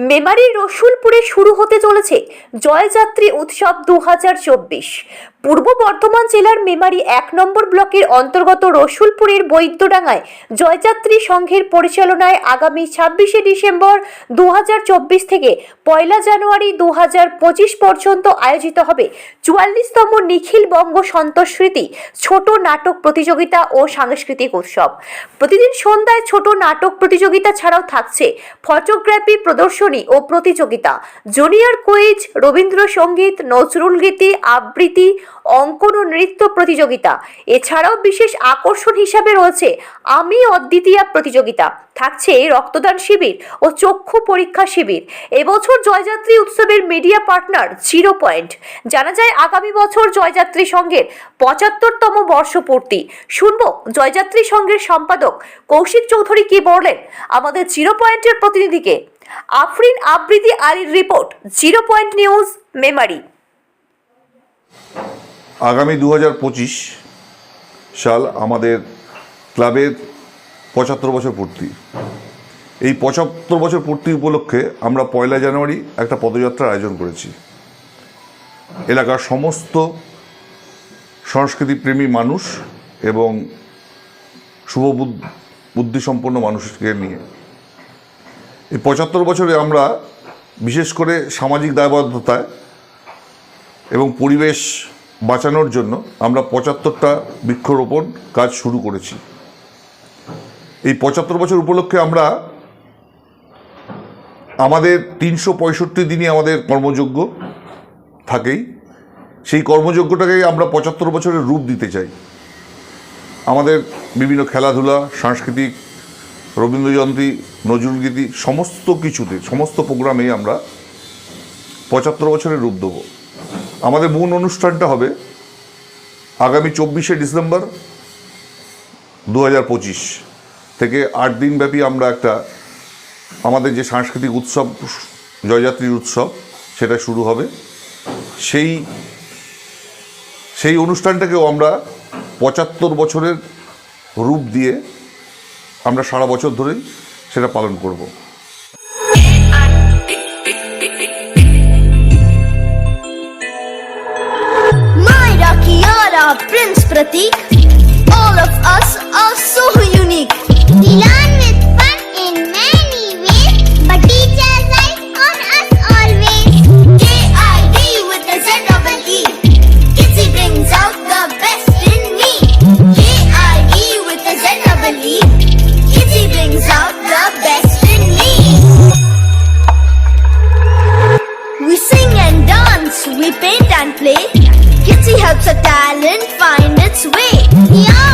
মেমারির রসুলপুরে শুরু হতে চলেছে জয়যাত্রী উৎসব দু হাজার চব্বিশ। পূর্ব বর্ধমান জেলার মেমারি এক নম্বর ব্লকের অন্তর্গত রসুলপুরের বৈদ্যডাঙ্গায় জয়যাত্রী সংঘের পরিচালনায় আগামী ছাব্বিশে ডিসেম্বর দু হাজার চব্বিশ থেকে পয়লা জানুয়ারি দু হাজার পঁচিশ পর্যন্ত আয়োজিত হবে চুয়াল্লিশতম নিখিল বঙ্গ সন্তস্মৃতি ছোট নাটক প্রতিযোগিতা ও সাংস্কৃতিক উৎসব। প্রতিদিন সন্ধ্যায় ছোট নাটক প্রতিযোগিতা ছাড়াও থাকছে ফটোগ্রাফি প্রদর্শনী ও প্রতিযোগিতা। জুনিয়র কুইজ রবীন্দ্রসঙ্গীত নজরুল গীতি, আবৃত্তি, অঙ্কন ও নৃত্য প্রতিযোগিতা। এছাড়াও বিশেষ আকর্ষণ হিসাবে রয়েছে আমি অদ্বিতীয়া প্রতিযোগিতা। থাকছে রক্তদান শিবির ও চক্ষু পরীক্ষা শিবির। এবছর জয়যাত্রী উৎসবের মিডিয়া পার্টনার জিরো পয়েন্ট। জানা যায়, আগামী বছর জয়যাত্রী সংঘের পঁচাত্তরতম বর্ষপূর্তি। শুনব জয়যাত্রী সংঘের সম্পাদক কৌশিক চৌধুরী কি বললেন? আমাদের জিরো পয়েন্টের প্রতিনিধিকে আফরিন আবৃতি আলীর report, zero point news, Memari. আগামী দু সাল আমাদের ক্লাবের পঁচাত্তর বছর পূর্তি। এই পঁচাত্তর বছর পূর্তি উপলক্ষে আমরা পয়লা জানুয়ারি একটা পদযাত্রার আয়োজন করেছি। এলাকার সমস্ত সংস্কৃতিপ্রেমী মানুষ এবং শুভ বুদ- বুদ্ধিসম্পন্ন মানুষকে নিয়ে। এই পঁচাত্তর বছরে আমরা বিশেষ করে সামাজিক দায়বদ্ধতায় এবং পরিবেশ বাঁচানোর জন্য আমরা পঁচাত্তরটা বৃক্ষরোপণ কাজ শুরু করেছি। এই পঁচাত্তর বছর উপলক্ষে আমরা আমাদের তিনশো পঁয়ষট্টি দিনই আমাদের কর্মযোগ্য থাকেই। সেই কর্মযোগ্যটাকে আমরা পঁচাত্তর বছরের রূপ দিতে চাই। আমাদের বিভিন্ন খেলাধুলা, সাংস্কৃতিক রবীন্দ্রজয়ন্তী নজরুলগীতি সমস্ত কিছুতে, সমস্ত প্রোগ্রামেই আমরা পঁচাত্তর বছরের রূপ দেবো। আমাদের মূল অনুষ্ঠানটা হবে আগামী চব্বিশে ডিসেম্বর দু হাজার পঁচিশ থেকে আট দিনব্যাপী আমরা একটা আমাদের যে সাংস্কৃতিক উৎসব, জয়যাত্রীর উৎসব, সেটা শুরু হবে। সেই সেই অনুষ্ঠানটাকেও আমরা পঁচাত্তর বছরের রূপ দিয়ে আমরা সারা বছর ধরেই সেটা পালন করব। প্রতীক। We paint and play. Kitsy helps a talent find its way. Are